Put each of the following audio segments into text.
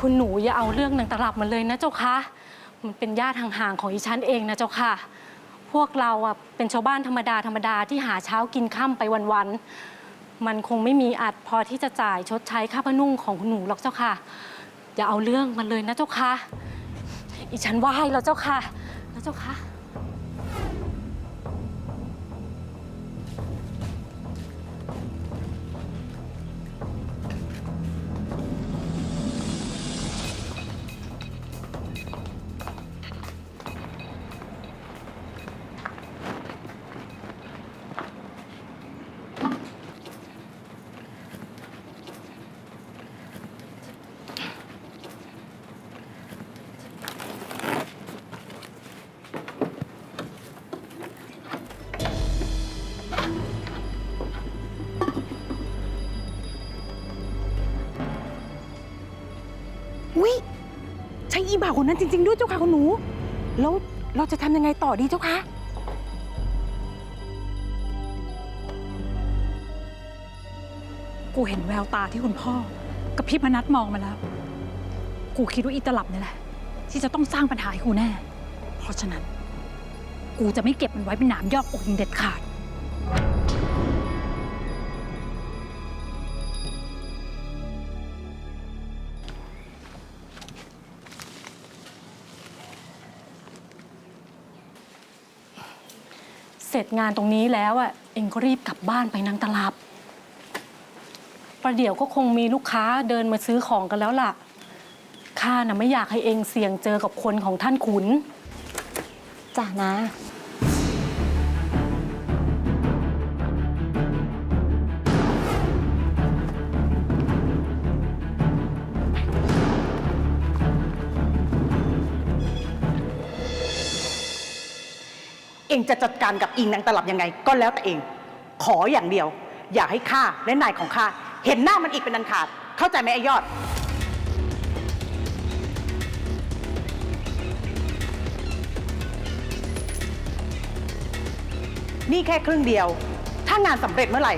คุณหนูอย่าเอาเรื่องนางตลับมาเลยนะเจ้าคะ มันเป็นญาติห่างๆของอีฉันเองนะเจ้าค่ะ พวกเราอะเป็นชาวบ้านธรรมดาธรรมดาที่หาเช้ากินค่ำไปวันๆ มันคงไม่มีอัดพอที่จะจ่ายชดใช้ค่าพนุ่งของคุณหนูหรอกเจ้าค่ะ อย่าเอาเรื่องมันเลยนะเจ้าค่ะ อีฉันไหว้แล้วเจ้าค่ะนะเจ้าค่ะ อีบ่าวคนนั้นจริง ๆ ด้วยเจ้าค่ะคุณหนู แล้วเราจะทำยังไงต่อดีเจ้าคะ กูเห็นแววตาที่คุณพ่อกับพี่พนัทมองมาแล้ว กูคิดว่าอีตลับนี่แหละ ที่จะต้องสร้างปัญหาให้กูแน่ เพราะฉะนั้น กูจะไม่เก็บมันไว้เป็นหนามยอกอกย่างเด็ดขาด ร็จงานตรงนี้แล้วอะเองก็รีบกลับบ้านไปนางตลับ ประเดี๋ยวก็คงมีลูกค้าเดินมาซื้อของกันแล้วล่ะ ข้าน่ะไม่อยากให้เองเสี่ยงเจอกับคนของท่านขุน จ้ะนะ องจะจัดการกับอิงนางตลับยังไง ก็แล้วแต่เอง ขออย่างเดียว อย่าให้ข้าและนายของข้าเห็นหน้ามันอีกเป็นอันขาด เข้าใจไหมไอ้ยอด นี่แค่ครึ่งเดียว ถ้างานสำเร็จเมื่อไหร่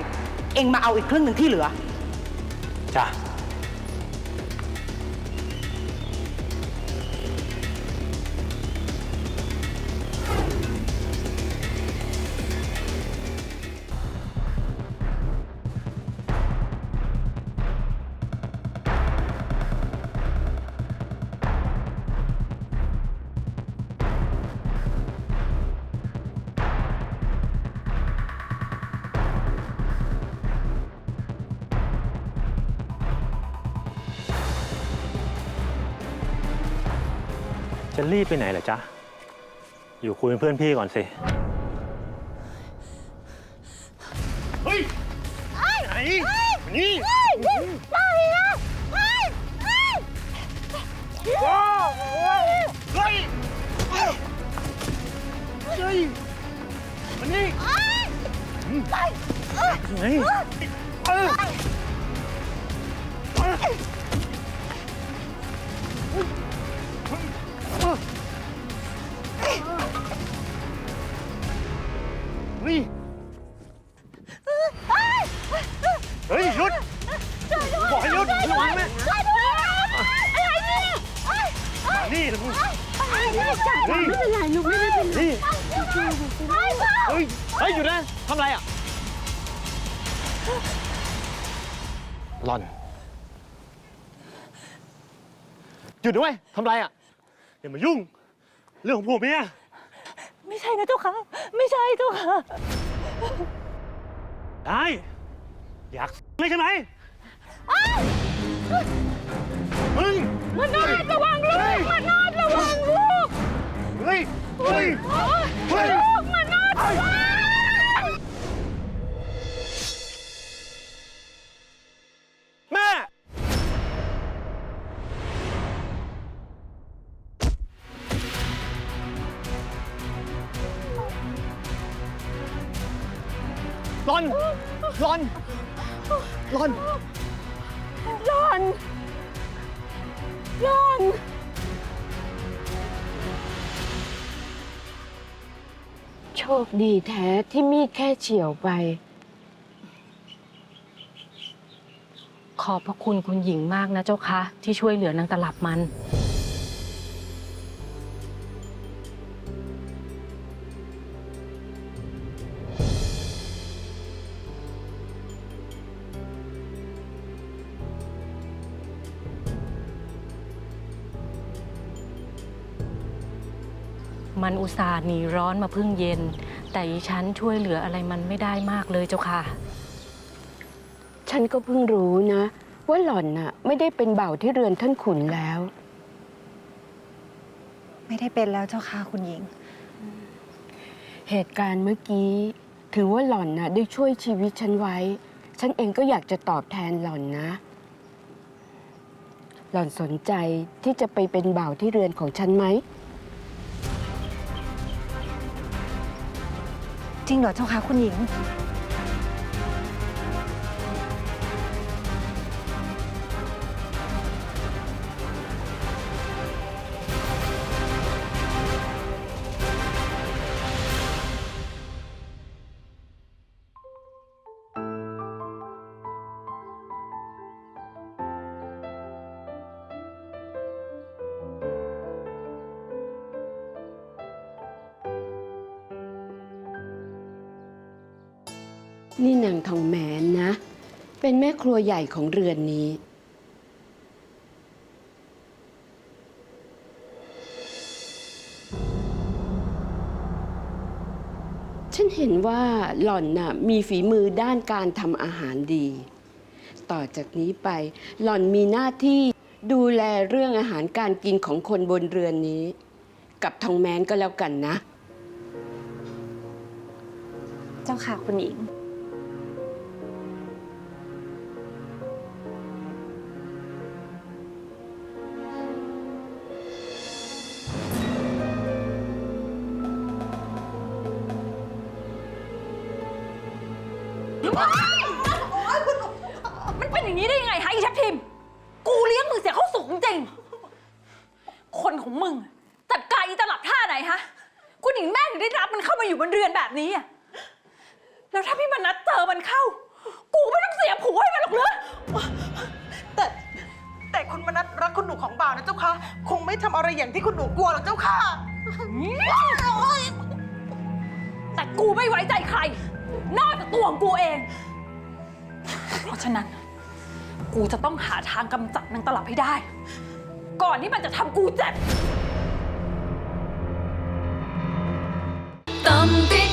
เองมาเอาอีกครึ่งหนึ่งที่เหลือ จ้ะ จะรีบไปไหนเหรอจ๊ะ อยู่คุยเป็นเพื่อนพี่ก่อนสิ เฮ้ยไหนนี่ว้าวเฮ้ยเฮ้ยมันนี่ไหนเออ ไม่เป็นไรลูกไม่เป็นไรนี่เฮ้ยเฮ้ยหยุดนะทำไรอะหลอนหยุดด้วยทำไรอะอย่ามายุ่ง เรื่องของผัวเมียไม่ใช่นะเจ้าค่ะ ไม่ใช่เจ้าค่ะ ได้อยากเลยใช่ไหมมึงมันนอด รอนรอนรอนรอนรอนโชคดีแท้ที่มีดแค่เฉียวไป ขอบพระคุณคุณหญิงมากนะเจ้าคะ ที่ช่วยเหลือนางตลับมัน มันอุตส่าห์หนีร้อนมาพึ่งเย็น แต่อีฉันช่วยเหลืออะไรมันไม่ได้มากเลยเจ้าค่ะ ฉันก็เพิ่งรู้นะ ว่าหล่อนน่ะ ไม่ได้เป็นเบ่าวที่เรือนท่านขุนแล้ว ไม่ได้เป็นแล้วเจ้าค่ะคุณหญิง เหตุการณ์เมื่อกี้ ถือว่าหล่อนน่ะได้ช่วยชีวิตฉันไว้ ฉันเองก็อยากจะตอบแทนหล่อนนะ หล่อนสนใจที่จะไปเป็นบ่าวที่เรือนของฉันไหม จริงเหรอเจ้าคะคุณหญิง นี่นางทองแมนนะ เป็นแม่ครัวใหญ่ของเรือนนี้ ฉันเห็นว่าหล่อนน่ะมีฝีมือด้านการทำอาหารดี ต่อจากนี้ไปหล่อนมีหน้าที่ดูแลเรื่องอาหารการกินของคนบนเรือนนี้ กับทองแมนก็แล้วกันนะ เจ้าค่ะคุณหญิง มันเป็นอย่างนี้ได้ยังไงฮะอีทัพทิม กูเลี้ยงมึงเสียเข้าสูงจริง คนของมึงจัดการอีตลับท่าไหนฮะ คุณหญิงแม่ถึงได้รับมันเข้ามาอยู่บนเรือนแบบนี้อะแล้วถ้าพี่มนัดเจอมันเข้า กูไม่ต้องเสียผัวให้มันหรอกเหรอแต่แต่คุณมนัสรักคุณหนูของบ่าวนะเจ้าค่ะคงไม่ทำอะไรอย่างที่คุณหนูกลัวหรอกเจ้าค่ะ แต่กูไม่ไว้ใจใคร นอกจากตัวของกูเอง เพราะฉะนั้น กูจะต้องหาทางกำจัดนางตลับให้ได้ ก่อนที่มันจะทำกูเจ็บตำติ